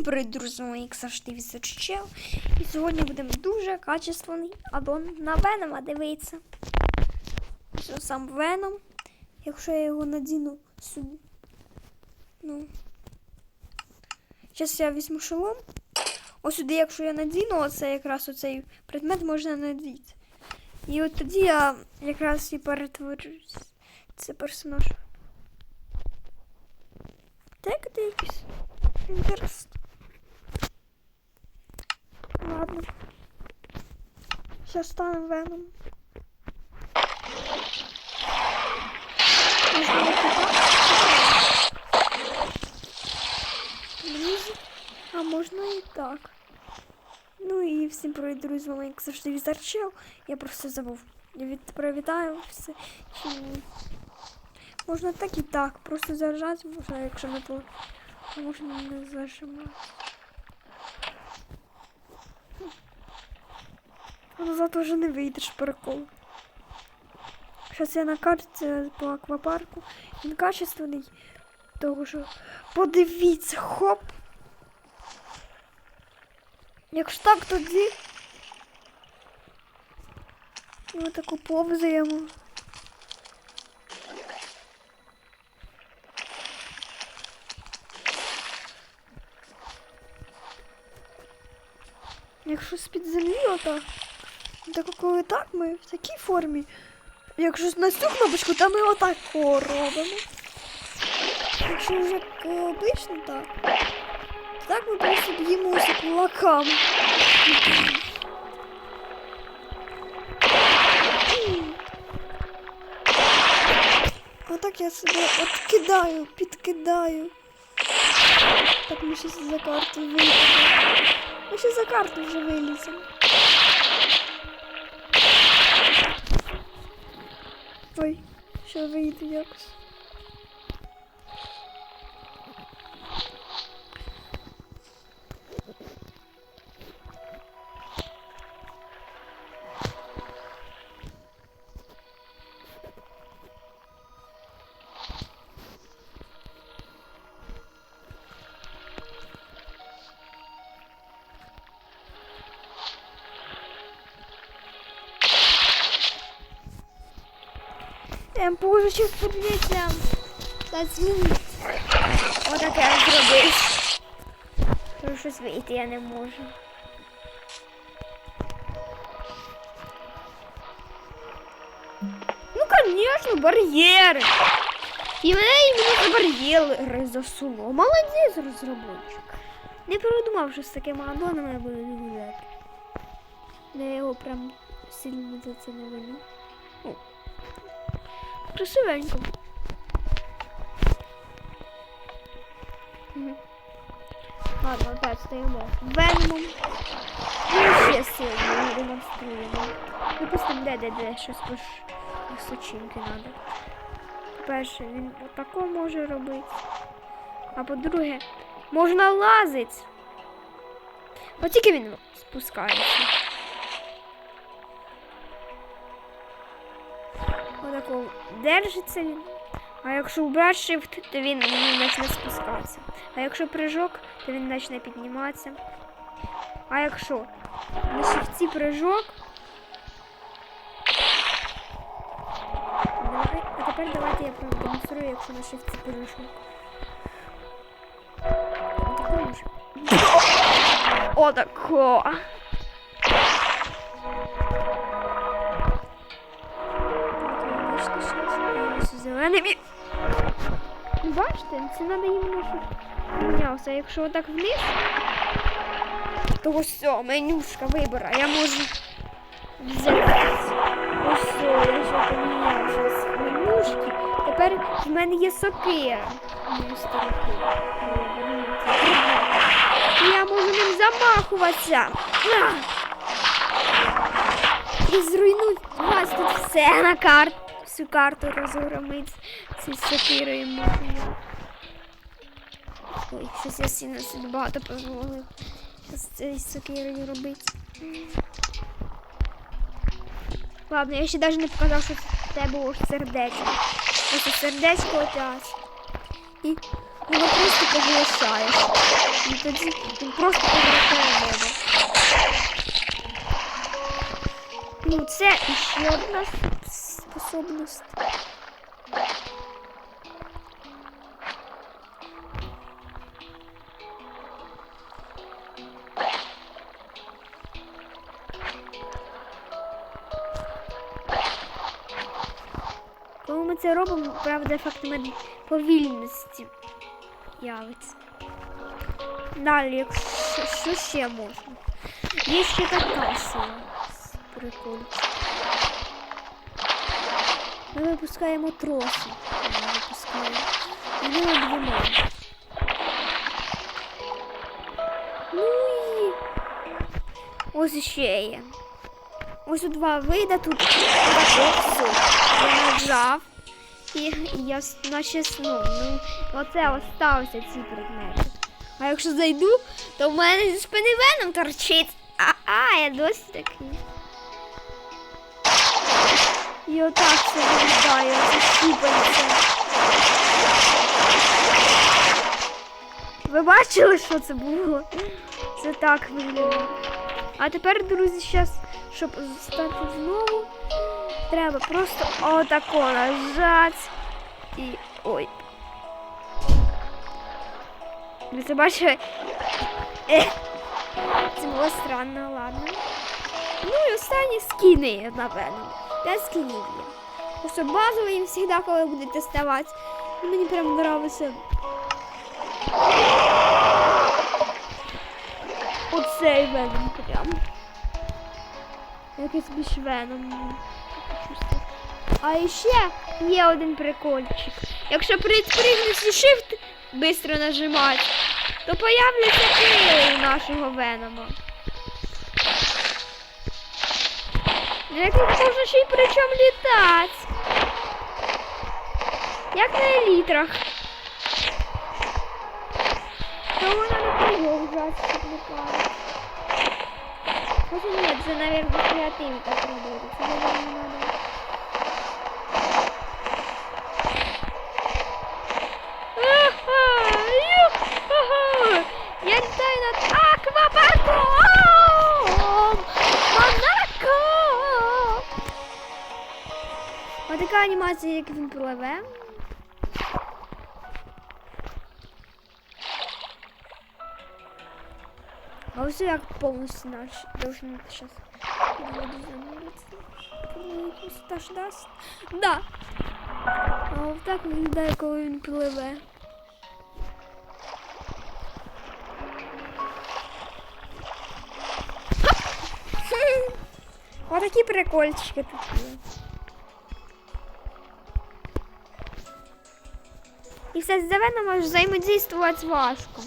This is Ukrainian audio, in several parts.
Всім привіт, друзі мої, як завжди Візочел. І сьогодні будемо дуже качественний аддон на Венома дивитися. Ось сам Веном. Якщо я його надіну сюди. Ну. Зараз я візьму шолом. Ось сюди, якщо я надіну, оце якраз оцей предмет можна надіти. І от тоді я якраз і перетворюсь. Це персонаж. Так, де якийсь. Інтересно. Ладно. Сейчас станем Веном. А можна і так. Ну і всім привіт, друзі, з як завжди Візарчел. Я просто забув. Я від привітаю все. Чи. Можна так і так. Просто заржати можна, якщо не то. Можна не зажимати. Назад уже не вийдеш прикол. Зараз я на карті по аквапарку. Він качественний. Того що подивіться, хоп. Якщо так, тоді. Ми таку повзаємо. Якщо з-під землі отак. Так коли так ми в такій формі. Якщо на цю кнопочку, то ми отак робимо. Якщо вже обично так. то Так ми просто б'ємося кулаками. Отак я себе откидаю, підкидаю. Так ми ще за карту вийдемо. Ми ще за карту вже виліземо. Ой, що вийде Ем, боже, щось подивіться. Та звінить. Отак я зробив. Тому щось вийти я не можу. Ну, конечно, бар'єри. І мене іменно бар'єри засуло. Молодець, розробник. Не придумав, що з такими аддонами я буду гуляти. Я його прям сильно за це не виню. Красивенько. Ладно, опять стоїмо. Венмом. Ну, ще сильно демонструємо. Допустим, де, де, де, щось пош... височинки надо. Перше, він отако може робити. А по-друге, можна лазити. От тільки він спускається. Отако держиться він. А якщо убрати shift, то він не почне спускатися. А якщо прыжок, то він почне підніматися. А якщо на шифті прыжок. Давай, а тепер давайте я продемонструю, якщо на шифті прыжок. Отако може. Отако. Він. Ну, Бачите, це треба щоб мінявся. Якщо отак вниз, то ось менюшка вибора. Я можу взяти. Ось я поміняв щось менюшки. Тепер в мене є сокира. Я можу ним замахуватися. І зруйнуть вас тут все на карту. Всю карту розгромить ці сокирою можна. Ой, щось я сильно собі багато позволив. З цією сокирою робити. Ладно, я ще навіть не показав, що тебе ось сердечко. Ось сердечко отяж. І воно просто поглощаєш. І тоді він просто повертає воду. Ну, це ще одна способність. Коли ми це робимо, правда, ефект мед- повільності явиться. Далі, якщо що ще можна? Є ще така сила. Прикольно. Ми випускаємо троси. Ми випускаємо. Ми наб'ємо. Ну і ось ще є. Ось тут два вида, тут все. Я нажав. І, я наче ну, ну, оце остався ці предмети. А якщо зайду, то в мене зі спини веном торчить. А-а, я досі такий. І отак це виглядає, це щупається. Ви бачили, що це було? Це так виглядає. А тепер, друзі, зараз, щоб стати знову, треба просто отако нажати. І. ой. Ви це бачили? Це було странно, ладно. Ну і останні скіни, напевно. П'ять скінів є. Базовий їм завжди, коли будете ставати. Мені прям подобається. Оцей веном прям. Якийсь більш веном. А ще є один прикольчик. Якщо припригнути shift швидко нажимати, то появляться крили у нашого венома. Як він може ще й причому літати. Як на елітрах. То вона не продовжать, щоб літати. Хоча ні, це, наверное, креативі так робити. Це, наверное, не надо. Ага, ю-ха-ха. Я літаю над аквапарком! Отака анімація, як він пливе. А ось як повністю наш должен сейчас Стаж дасть? Да. А от так виглядає, коли він пливе. Отакі прикольчики тут є. І все з може взаємодійствувати важко.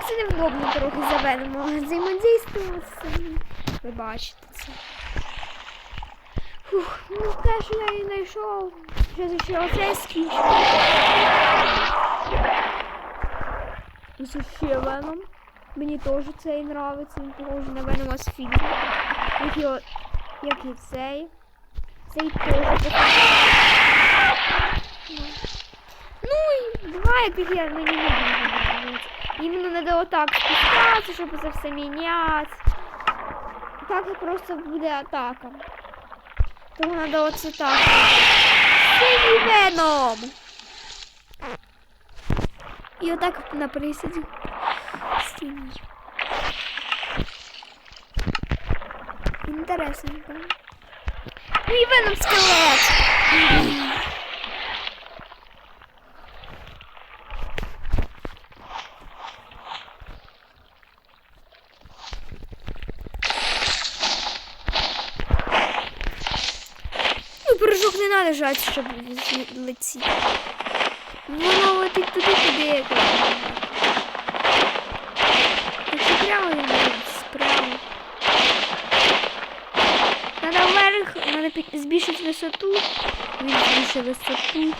Як це невдобно трохи заведемо. Взаємодійствувати з цим. Ви бачите це. Фух, ну те, що я і знайшов. Зараз ще оце скінчу. Ось ще Веном. Мені теж цей нравиться, він похожий на Венома з фільму. Як і, як і цей. Цей теж. Ну і два, яких я мені не буду. Іменно треба отак спускатися, щоб це все міняти. Так просто буде атака. Тому треба оце так. Синій веном! І отак на присіді. Синій. Інтересненько. Ну і веном скелет! Ну, прыжок не щоб летіти. Воно летить туди, туди, як воно. Так прямо летить, справа. Надо пі- збільшити висоту. Він збільшив висоту.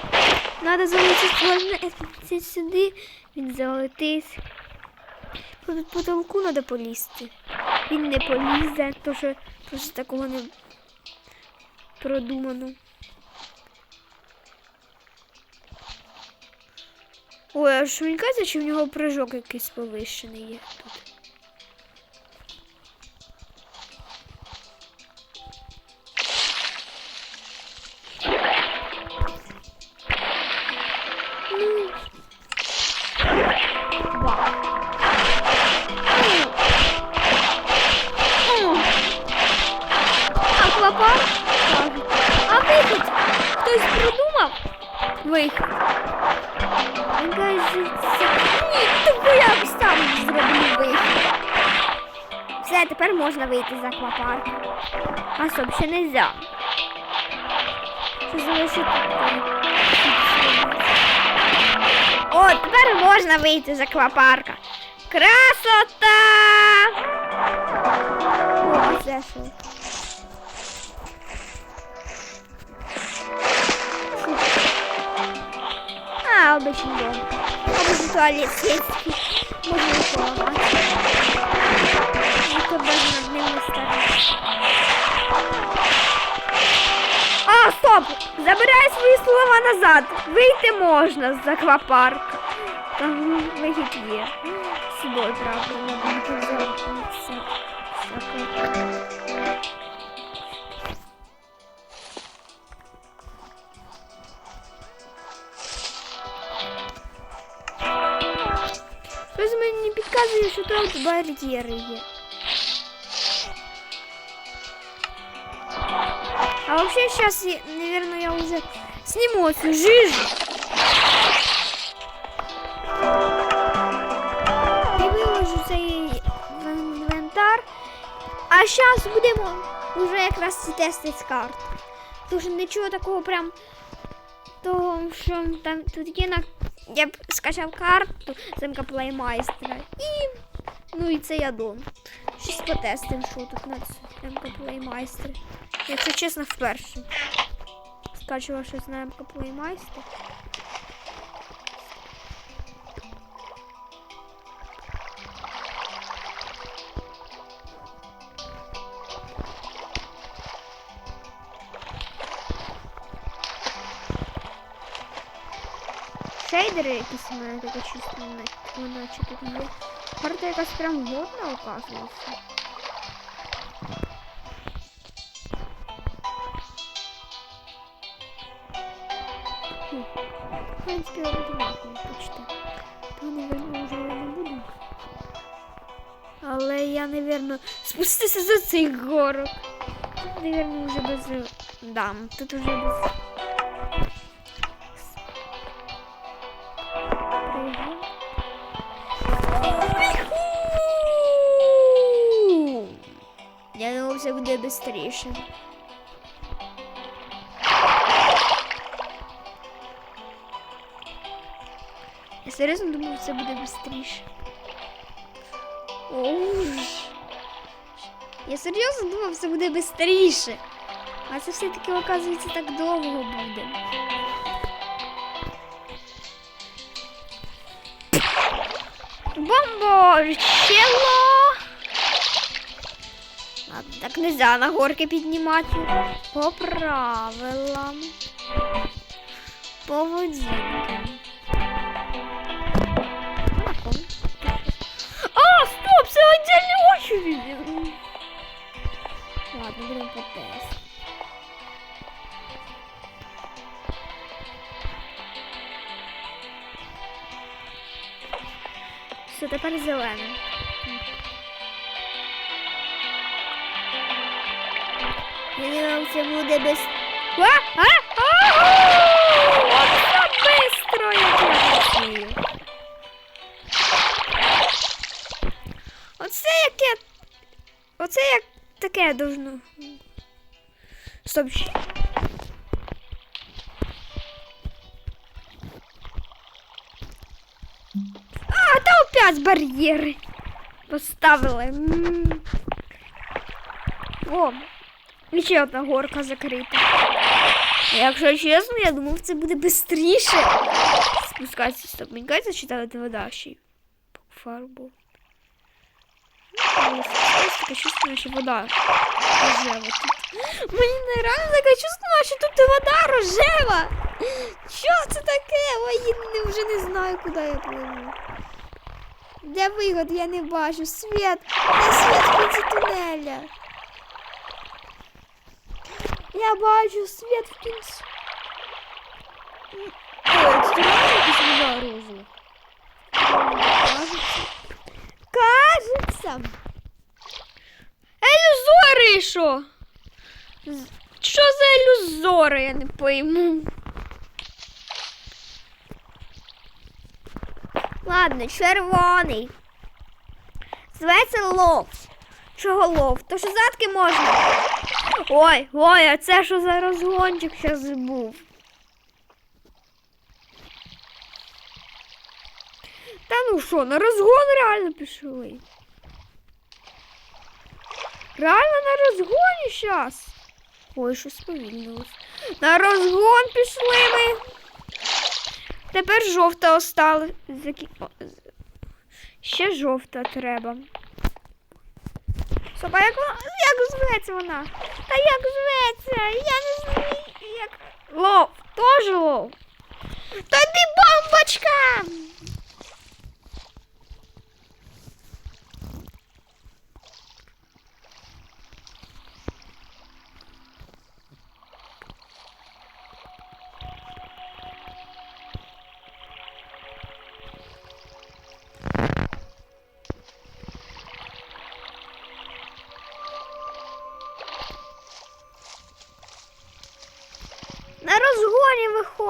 Надо залетіти сюди. Він залетить. По потолку треба полізти. Він не полізе, то що, то що такого не продумано. Ой, а що мені кажеться, чи в нього прыжок якийсь повищений є тут. Ну. Хтось придумав? Вихід. Каже, ні, тобі я сам зроблю вихід. Все, тепер можна вийти з аквапарку. А стоп, ще не можна. Що залишити? О, тепер можна вийти з аквапарка. Красота! О, це що? А, обычный дом. Обычный туалет сельский. Можно и поломать. Никто даже над ним не старается. А, стоп! Забирай свої слова назад. Вийти можна з аквапарку. Там вихід є. З собою, правда, не буде мені підказує, що тут бар'єри є. А вообще сейчас, наверное, я уже сниму эту жижу. І виложу цей в інвентар. А зараз будемо вже якраз тестити карту. Тому що нічого такого прям того, що там тут є на. Я б скачав карту замка плеймайстера і. Ну і це я дом. Щось потестим, що тут на МК плеймайстера. Якщо чесно, вперше. Скачував щось на МК Плеймайстер. Шейдери якісь у мене таке чисто, наче тут є. Карта якась прям годна, оказується. В принципі, одинаково почти. То, наверное, вже не буду. Але я, наверное, спустися за цих горок. Тут, наверное, вже без... Да, тут уже без... Я думав, все буде швидше. Я серйозно думав, це буде швидше. Я серйозно думав, це буде швидше. А це все-таки, оказується, так довго буде. Бомборчело! Так нельзя на горки піднімати. По правилам. По А, тепер зелене. Я думав, це буде без... А, а, а, бистро, як я. Оце яке. Оце як таке должно. Стоп. Опять бар'єри поставили. О, І ще одна горка закрита. Якщо чесно, я думав, це буде швидше. Спускатися, стоп, мені кажеться, що там вода ще й фарбу. Така чувствую, що вода рожева тут. Мені нереально таке чувство, що тут вода рожева. Що це таке? Ой, я вже не знаю, куди я пливу. Де виход, я не бачу. Світ, де світ в кінці тунеля. Я бачу світ в кінці. Ой, це реально якась вода розова. Кажется. Кажется. Ілюзори що? Що за ілюзори, я не пойму. Ладно, червоний. Зветься лов. Чого лов? То що задки можна. Ой, ой, а це що за розгончик зараз був? Та ну що, на розгон реально пішли. Реально на розгоні зараз. Ой, що сповільнилось. На розгон пішли ми. Тепер жовта остала. Ще жовта треба. Соба, як, вона- як зветься вона? Та як зветься? Я не знаю. Як... Лов, теж лов. Тоді бомбочка!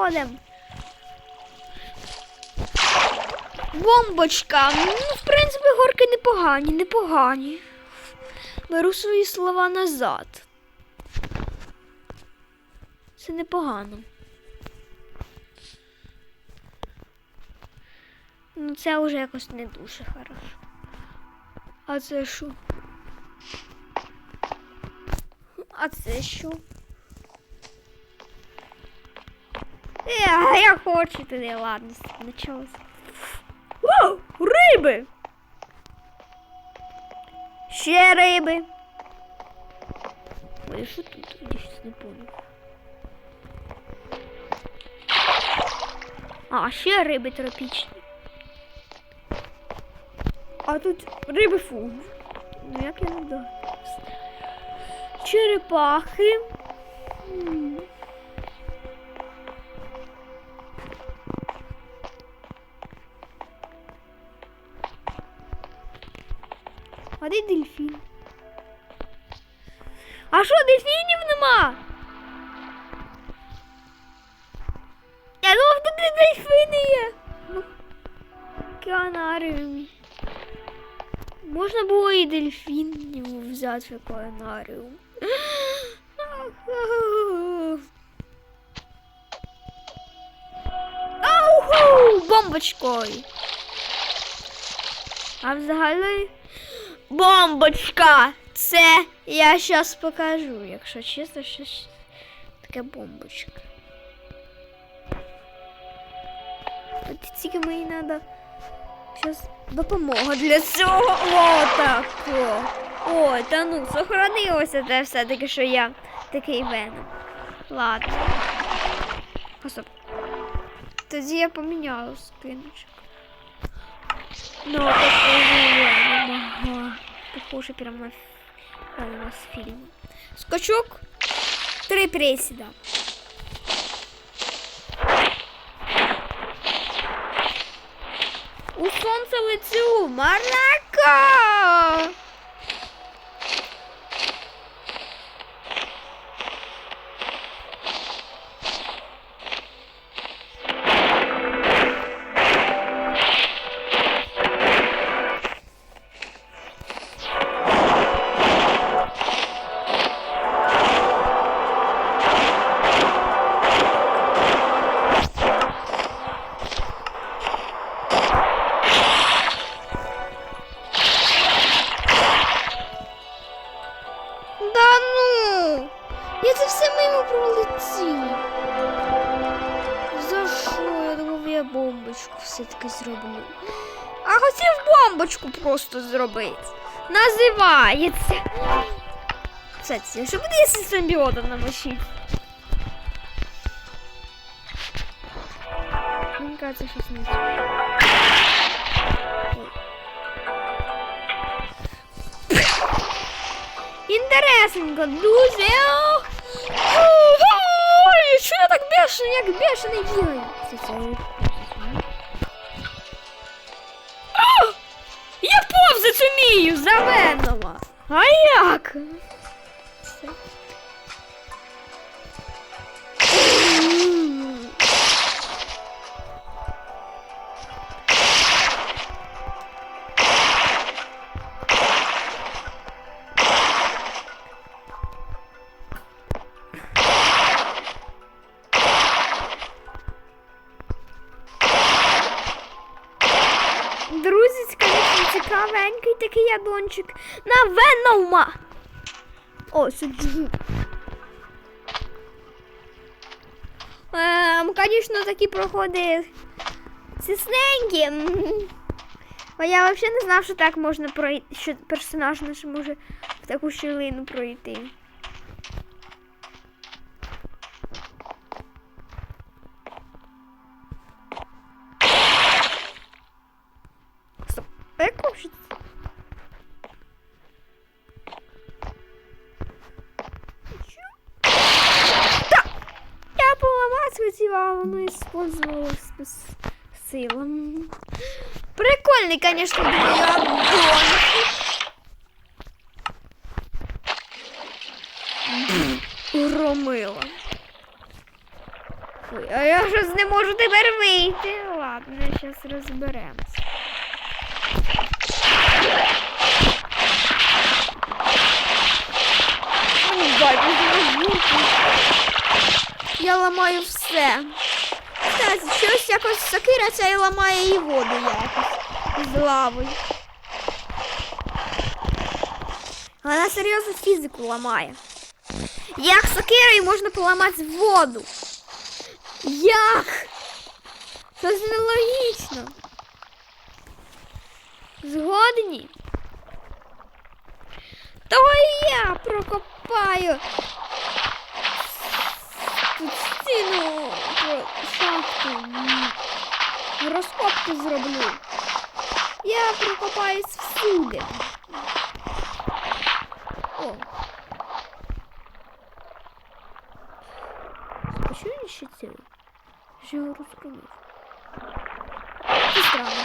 Розгоні. Бомбочка. Ну, в принципі, горки непогані, непогані. Беру свої слова назад. Це непогано. Ну, це вже якось не дуже хорошо. А це що? А це що? Е, а я хочу туди, ладно, почалось. О, риби! Ще риби. Ой, що тут? Я щось не понял. А, ще риби тропічні. А тут риби фу. Ну як я не знаю. Черепахи. Де дельфін? А що, дельфінів нема? Я думав, тут де дельфіни є. В океанаріумі. Можна було і дельфінів взяти в океанаріум. Бомбочкою. А взагалі бомбочка. Це я зараз покажу, якщо чесно, що таке бомбочка. От тільки мені треба зараз допомога для цього. О, так. Ой, та ну, сохранилося те все-таки, що я такий веном. Ладно. Стоп. Тоді я поміняла скиночок. Ну, могла. Похоже прямо на, ф- а, у нас фильм. Скачок. Три присіда. У сонце лицю. Марака! пролетів. За що? Я думав, я бомбочку все-таки зроблю. А хотів бомбочку просто зробити. Називається. Кстати, що буде, якщо симбіота намочити? Мені кажется, щось не. Інтересненько, друзі. Ой, Що я так бешений, як бешений це я А! Я повзати вмію за Венома. А як? Такий на Венома. О, сиджу. Ем, звісно, такі проходи цісненькі. Бо я взагалі не знав, що так можна пройти, що персонаж наш може в таку щілину пройти. Использовалось без силом. Прикольный, конечно, был Уромила. Ой, а я щось не можу тепер вийти. Ладно, зараз розберемось. Ой, батя, Я ламаю все. Кстати, щось якось сокира ця і ламає і воду якось з лавою. Вона серйозно фізику ламає. Як сокирою можна поламати воду? Як? Це ж нелогічно. Згодні? То я прокопаю шахту. М, Розкопки зроблю. Я прокопаюсь всюди. О. А що він ще цілий? Що його розкрутив? Це странно.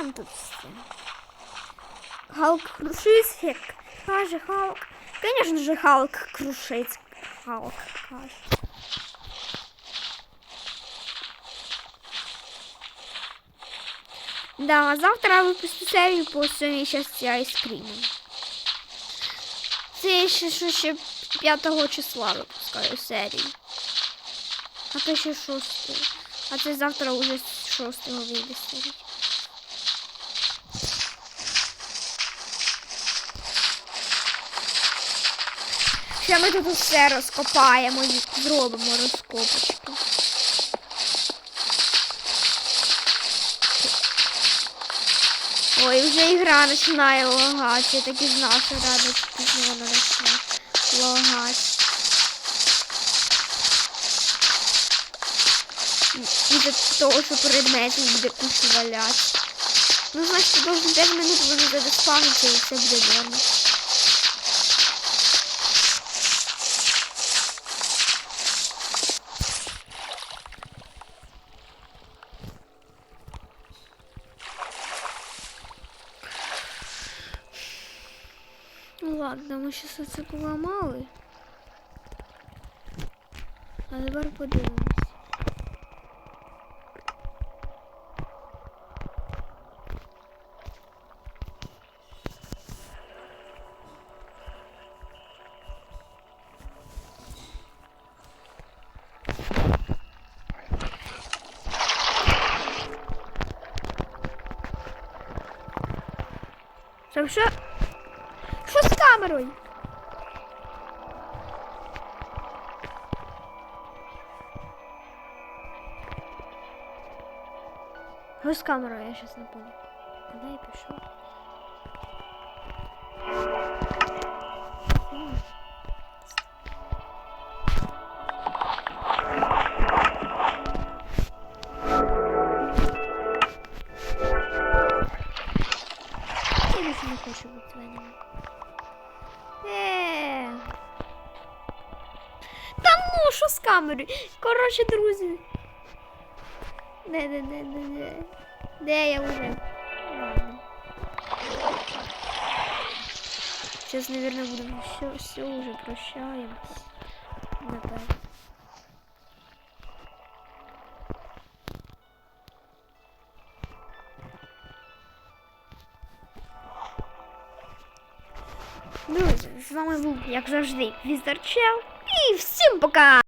Що, тут все? Халк крушить, як каже Халк. Конечно же, Халк крушить. Халк каже. Да, завтра випустю серію по сьомій часті айскріму. Це ще, що ще 5 числа випускаю серію. А то ще 6. А це завтра уже з 6 вийде серія. Ще ми тут усе розкопаємо і зробимо розкопочку. Ой, вже ігра починає лагати. Я так і знав, що рано чи пізно вона почне лагати. Із-за того, що предметів буде кучу валяти. Ну, значить, должен 5 минут вони задоспавниться і все буде норм. Ладно, ми ще це поламали. А тепер подивимось. Камерою? Що з я сейчас не понял. Куди я пішов? Камерою? Коротше, друзі. Де, де, де, де, де? Де я вже? Ладно. Сейчас, наверное, буду все, все уже прощаемся. Напевно. Друзі, з вами був, як завжди, Візер Чел. І всім пока!